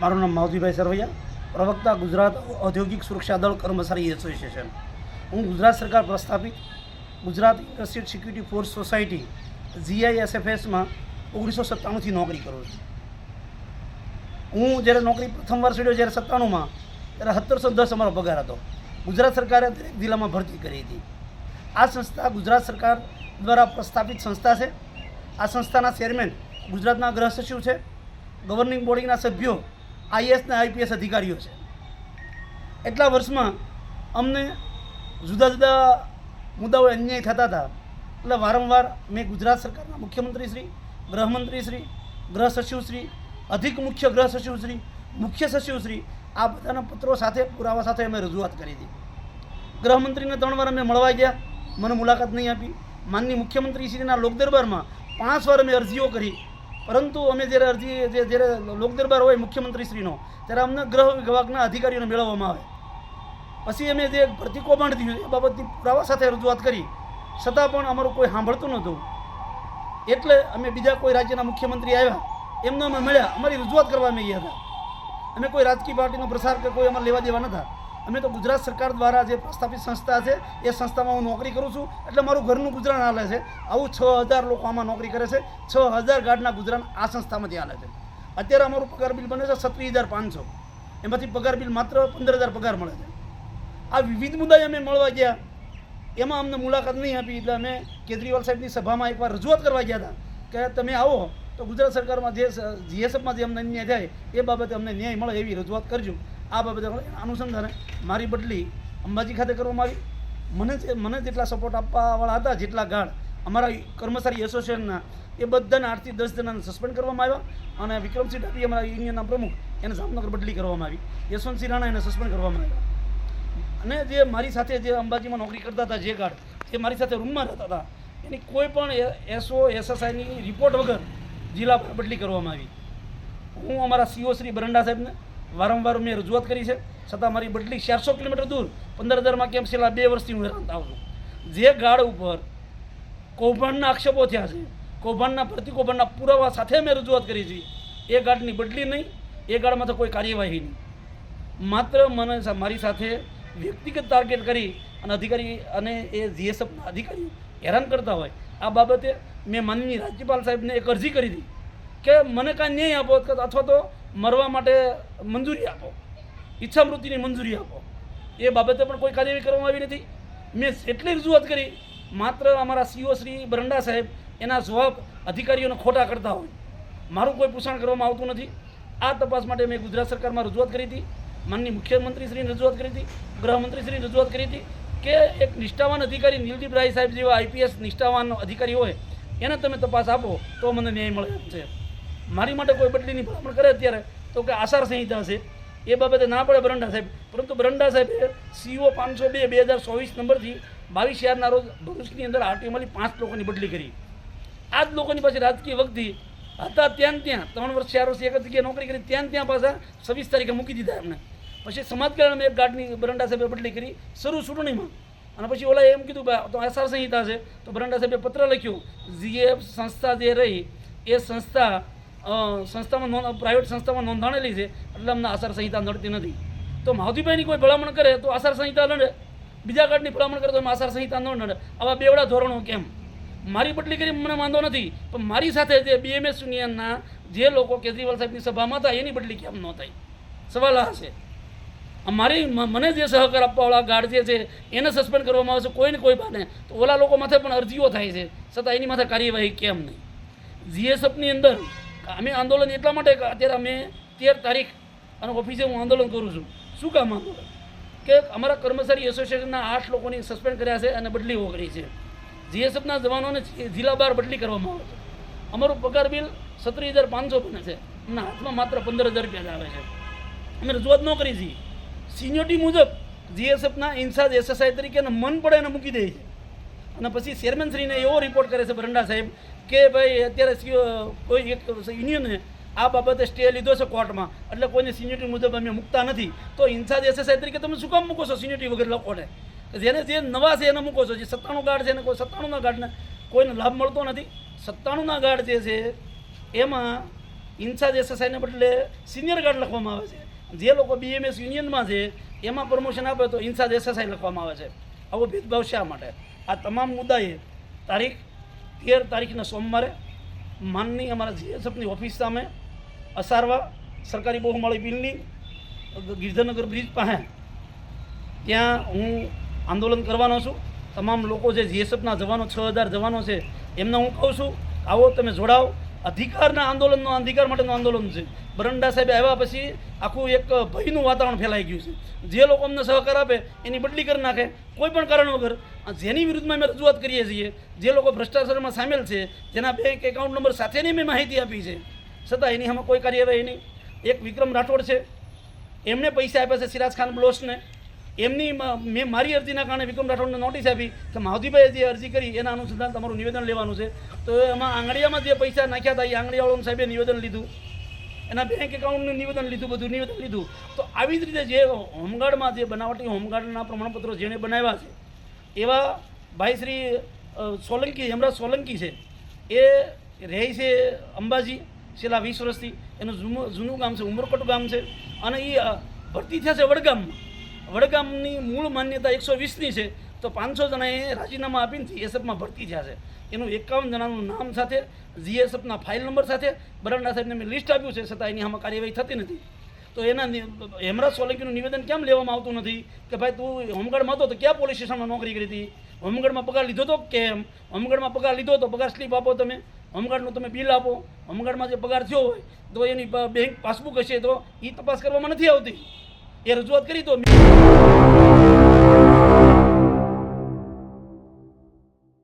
મારું નામ માવજીભાઈ સરવૈયા, પ્રવક્તા ગુજરાત ઔદ્યોગિક સુરક્ષા દળ કર્મચારી એસોસિએશન. હું ગુજરાત સરકાર પ્રસ્થાપિત Gujarat industrial security force society, જીઆઈએસએફએસમાં ઓગણીસો સત્તાણુંથી નોકરી કરું છું. હું જ્યારે નોકરી પ્રથમવાર છોડ્યો જ્યારે સત્તાણુંમાં, ત્યારે સત્તરસો દસ અમારો પગાર હતો. ગુજરાત સરકારે દરેક જિલ્લામાં ભરતી કરી હતી. આ સંસ્થા ગુજરાત સરકાર દ્વારા પ્રસ્થાપિત સંસ્થા છે. આ સંસ્થાના ચેરમેન ગુજરાતના ગૃહ સચિવ છે. ગવર્નિંગ બોડીના સભ્યો આઈએસ અને આઈપીએસ અધિકારીઓ છે. એટલા વર્ષમાં અમને જુદા જુદા મુદ્દાઓ અન્યાય થતા હતા. એટલે વારંવાર મેં ગુજરાત સરકારના મુખ્યમંત્રી શ્રી, ગૃહમંત્રી શ્રી, ગૃહ સચિવ શ્રી, અધિક મુખ્ય ગૃહ સચિવ શ્રી, મુખ્ય સચિવ શ્રી, આ બધાના પત્રો સાથે, પુરાવા સાથે અમે રજૂઆત કરી હતી. ગૃહમંત્રીને ત્રણ વાર અમે મળવા ગયા. મને મુલાકાત નહીં આપી. માનની મુખ્યમંત્રીશ્રીના લોકદરબારમાં પાંચ વાર અમે અરજીઓ કરી. પરંતુ અમે જ્યારે અરજી જે જ્યારે લોકદરબાર હોય મુખ્યમંત્રીશ્રીનો, ત્યારે અમને ગ્રહ વિભાગના અધિકારીઓને મેળવવામાં આવે. પછી અમે જે ભરતી કૌભાંડ થયું એ બાબતની પુરાવા સાથે રજૂઆત કરી. છતાં પણ અમારું કોઈ સાંભળતું નહોતું. એટલે અમે બીજા કોઈ રાજ્યના મુખ્યમંત્રી આવ્યા, એમને અમે મળ્યા. અમારી રજૂઆત કરવા અમે ગયા હતા. અમે કોઈ રાજકીય પાર્ટીનો પ્રસાર કે કોઈ અમારે લેવા દેવા નતા અમે તો ગુજરાત સરકાર દ્વારા જે પ્રસ્થાપિત સંસ્થા છે, એ સંસ્થામાં હું નોકરી કરું છું. એટલે મારું ઘરનું ગુજરાન હાલે છે. આવું છ હજાર લોકો આમાં નોકરી કરે છે. છ હજાર ગાઢના ગુજરાન આ સંસ્થામાંથી હાલે છે. અત્યારે અમારું પગાર બિલ બને છે સત્રીસ હજાર પાંચસો. એમાંથી પગાર બિલ માત્ર પંદર હજાર પગાર મળે છે. આ વિવિધ મુદ્દાએ અમે મળવા ગયા. એમાં અમને મુલાકાત નહીં આપી, એટલે અમે કેજરીવાલ સાહેબની સભામાં એકવાર રજૂઆત કરવા ગયા હતા કે તમે આવો તો ગુજરાત સરકારમાં જે જીએસએફમાં જે અમને અન્યાય થાય, એ બાબતે અમને ન્યાય મળે એવી રજૂઆત કરજો. આ બાબતે અનુસંધાને મારી બદલી અંબાજી ખાતે કરવામાં આવી. મને મને જેટલા સપોર્ટ આપવાવાળા હતા, જેટલા ગાર્ડ અમારા કર્મચારી એસોસિએશનના એ બધાને આઠથી દસ જણાને સસ્પેન્ડ કરવામાં આવ્યા અને વિક્રમસિંહ ડાભી અમારા યુનિયનના પ્રમુખ એને જામનગર બદલી કરવામાં આવી. યશવંતસિંહ રાણા એને સસ્પેન્ડ કરવામાં આવ્યા. અને જે મારી સાથે જે અંબાજીમાં નોકરી કરતા હતા, જે ગાર્ડ જે મારી સાથે રૂમમાં રહેતા હતા, એની કોઈ પણ એસઓ એસએસઆઈની રિપોર્ટ વગર જિલ્લા બદલી કરવામાં આવી. હું અમારા સીઓ શ્રી બરંડા સાહેબને વારંવાર મેં રજૂઆત કરી છે. છતાં મારી બદલી ચારસો કિલોમીટર દૂર પંદર હજારમાં કેમ છેલ્લા બે વર્ષથી હું હેરાન થાઉં છું. જે ગાળ ઉપર કૌભાંડના આક્ષેપો થયા છે, કૌભાંડના પ્રતિ કૌભાંડના પુરાવા સાથે મેં રજૂઆત કરી છે, એ ગાર્ડની બદલી નહીં, એ ગાર્ડમાં તો કોઈ કાર્યવાહી નહીં. માત્ર મને મારી સાથે વ્યક્તિગત ટાર્ગેટ કરી અને અધિકારી અને એ જીએસએફના અધિકારીઓ હેરાન કરતા હોય. આ બાબતે મેં માનનીય રાજ્યપાલ સાહેબને એક અરજી કરી હતી. કે મને કાંઈ ન્યાય આપો અથવા તો મરવા માટે મંજૂરી આપો. ઈચ્છા મૃત્યુની મંજૂરી આપો. એ બાબતે પણ કોઈ કાર્યવાહી કરવામાં આવી નથી. મેં એટલી રજૂઆત કરી, માત્ર અમારા સીઓ શ્રી બરંડા સાહેબ એના જવાબ અધિકારીઓને ખોટા કરતા હોય. મારું કોઈ પૂછાણ કરવામાં આવતું નથી. આ તપાસ માટે મેં ગુજરાત સરકારમાં રજૂઆત કરી હતી. માનની મુખ્યમંત્રીશ્રીને રજૂઆત કરી હતી. ગૃહમંત્રીશ્રીને રજૂઆત કરી હતી કે એક નિષ્ઠાવાન અધિકારી નીલદીપ રાય સાહેબ જેવા આઈપીએસ નિષ્ઠાવાન અધિકારી હોય, એને તમે તપાસ આપો તો મને ન્યાય મળે છે. મારી માટે કોઈ બદલીની ભલામણ કરે અત્યારે? તો કે આસાર સંહિતા છે. એ બાબતે ના પડે બરંડા સાહેબ. પરંતુ બરંડા સાહેબે સીઓ પાંચસો બે બે હજાર ચોવીસ નંબરથી બાવીસ યારના રોજ ભરૂચની અંદર આરટીઓમાંથી પાંચ લોકોની બદલી કરી. આ જ લોકોની પાસે રાજકીય વખતે હતા ત્યાં ત્યાં, ત્રણ વર્ષ, ચાર વર્ષ એક જગ્યાએ નોકરી કરી, ત્યાં ત્યાં પાછા છવ્વીસ તારીખે મૂકી દીધા એમને. પછી સમાજ કલ્યાણ એક ગાર્ડની બરંડા સાહેબે બદલી કરી, શરૂ ચૂંટણીમાં. અને પછી ઓલા એમ કીધું તો આચાર સંહિતા છે. તો બરંડા સાહેબે પત્ર લખ્યું જીએફ સંસ્થા જે રહી, એ સંસ્થા સંસ્થામાં નોંધ પ્રાઇવેટ સંસ્થામાં નોંધાણેલી છે, એટલે અમને આચાર સંહિતા નડતી નથી. તો માધુભાઈની કોઈ ભલામણ કરે તો આચાર સંહિતા નડે. બીજા ગાર્ડની ભલામણ કરે તો એમાં આચાર સંહિતા ન નડે. આવા બેવડા ધોરણો કેમ? મારી બદલી કરી મને વાંધો નથી, પણ મારી સાથે જે બીએમએસ યુનિયનના જે લોકો કેજરીવાલ સાહેબની સભામાં હતા, એની બદલી કેમ ન થાય સવાલ આ છે. મારી મને જે સહકાર આપવાવાળા ગાર્ડ જે છે, એને સસ્પેન્ડ કરવામાં આવે છે, કોઈને કોઈ બાને. તો ઓલા લોકો માથે પણ અરજીઓ થાય છે, છતાં એની માથે કાર્યવાહી કેમ નહીં? જીએસએફની અંદર અમે આંદોલન એટલા માટે અત્યારે અમે તેર તારીખ અને ઓફિસે હું આંદોલન કરું છું. શું કામ આંદોલન? કે અમારા કર્મચારી એસોસિએશનના આઠ લોકોની સસ્પેન્ડ કર્યા છે અને બદલીઓ કરી છે. જીએસએફના જવાનોને જિલ્લા બહાર બદલી કરવામાં આવે છે. અમારું પગાર બિલ સત્રીસ હજાર પાંચસો બને છે. એમના હાથમાં માત્ર પંદર હજાર રૂપિયા આવે છે. અમે રજૂઆત ન કરી છીએ સિનિયોરિટી મુજબ જીએસએફના ઇન્ચાર્જ એસએસઆઈ તરીકે મન પડે એને મૂકી દે છે. અને પછી ચેરમેનશ્રીને એવો રિપોર્ટ કરે છે ભરંડા સાહેબ કે ભાઈ અત્યારે કોઈ એક યુનિયને આ બાબતે સ્ટે લીધો છે કોર્ટમાં એટલે કોઈને સિન્યુરિટી મુજબ અમે મૂકતા નથી. તો ઇન્સાદ એસએસઆઈ તરીકે તમે શું કામ મૂકો છો સિન્યુરિટી વગર લોકોને? જેને, જે નવા છે એને મૂકો છો. જે સત્તાણું ગાર્ડ છે એને કોઈ, સત્તાણુંના ગાર્ડને કોઈને લાભ મળતો નથી. સત્તાણુંના ગાર્ડ જે છે, એમાં ઇન્ચાર્જ એસએસઆઈને બદલે સિનિયર ગાર્ડ લખવામાં આવે છે. જે લોકો બીએમએસ યુનિયનમાં છે, એમાં પ્રમોશન આપે તો ઇન્ચાર્જ એસએસઆઈ લખવામાં આવે છે. આવો ભેદભાવ શા માટે? આ તમામ મુદ્દાએ તારીખ તેર તારીખના સોમવારે માનની અમારા જીએસએફની ઓફિસ સામે અસારવા સરકારી બહુમાળી બિલની ગિરધરનગર બ્રિજ પાસે ત્યાં હું આંદોલન કરવાનો છું. તમામ લોકો જે જીએસએફના જવાનો, છ હજાર જવાનો છે, એમને હું કહું છું, આવો તમે જોડાઓ અધિકારના આંદોલનનો અધિકાર માટેનું આંદોલન છે. બરંડા સાહેબ આવ્યા પછી આખું એક ભયનું વાતાવરણ ફેલાઈ ગયું છે. જે લોકો અમને સહકાર આપે, એની બદલી કરી નાખે, કોઈ પણ કારણ વગર જેની વિરુદ્ધમાં અમે રજૂઆત કરીએ છીએ, જે લોકો ભ્રષ્ટાચારમાં સામેલ છે જેના બેંક એકાઉન્ટ નંબર સાથેની મેં માહિતી આપી છે. છતાં એની આમાં કોઈ કાર્યવાહી નહીં. એક વિક્રમ રાઠોડ છે. એમને પૈસા આપ્યા છે સિરાજ ખાન બ્લોસને એમની મેં મારી અરજીના કારણે વિક્રમ રાઠોડને નોટિસ આપી કે માવતીભાઈએ જે અરજી કરી એના અનુસંધાન તમારું નિવેદન લેવાનું છે. તો એમાં આંગળીયામાં જે પૈસા નાખ્યા હતા એ આંગળીયાવાળાનું સાહેબે નિવેદન લીધું. એના બેંક એકાઉન્ટનું નિવેદન લીધું, બધું નિવેદન લીધું. તો આવી જ રીતે જે હોમગાર્ડમાં જે બનાવટી હોમગાર્ડના પ્રમાણપત્રો જેણે બનાવ્યા છે, એવા ભાઈ શ્રી સોલંકી, હેમરાજ સોલંકી છે, એ રહે છે અંબાજી, છેલ્લા વીસ વર્ષથી. એનું જૂનું ગામ છે, ઉમરકોટ ગામ છે. અને એ ભરતી થયા છે વડગામમાં. વડગામની મૂળ માન્યતા એકસો વીસની છે, તો પાંચસો જણાએ રાજીનામા આપીને જીએસએફમાં ભરતી થયા છે. એનું એકાવન જણાનું નામ સાથે, જીએસએફના ફાઇલ નંબર સાથે બરંડા સાહેબને મેં લિસ્ટ આપ્યું છે, છતાં એની આમાં કાર્યવાહી થતી નથી. તો એના હેમરાજ સોલંકીનું નિવેદન કેમ લેવામાં આવતું નથી? કે ભાઈ, તું હોમગાર્ડમાં હતો તો ક્યાં પોલીસ સ્ટેશનમાં નોકરી કરી હતી? હોમગાર્ડમાં પગાર લીધો તો કેમ? હોમગાર્ડમાં પગાર લીધો તો પગાર સ્લીપ આપો તમે. હોમગાર્ડનું તમે બિલ આપો. હોમગાર્ડમાં જે પગાર થયો હોય, તો એની બેંક પાસબુક હશે તો એ તપાસ કરવામાં નથી આવતી. એ રજૂઆત કરી તો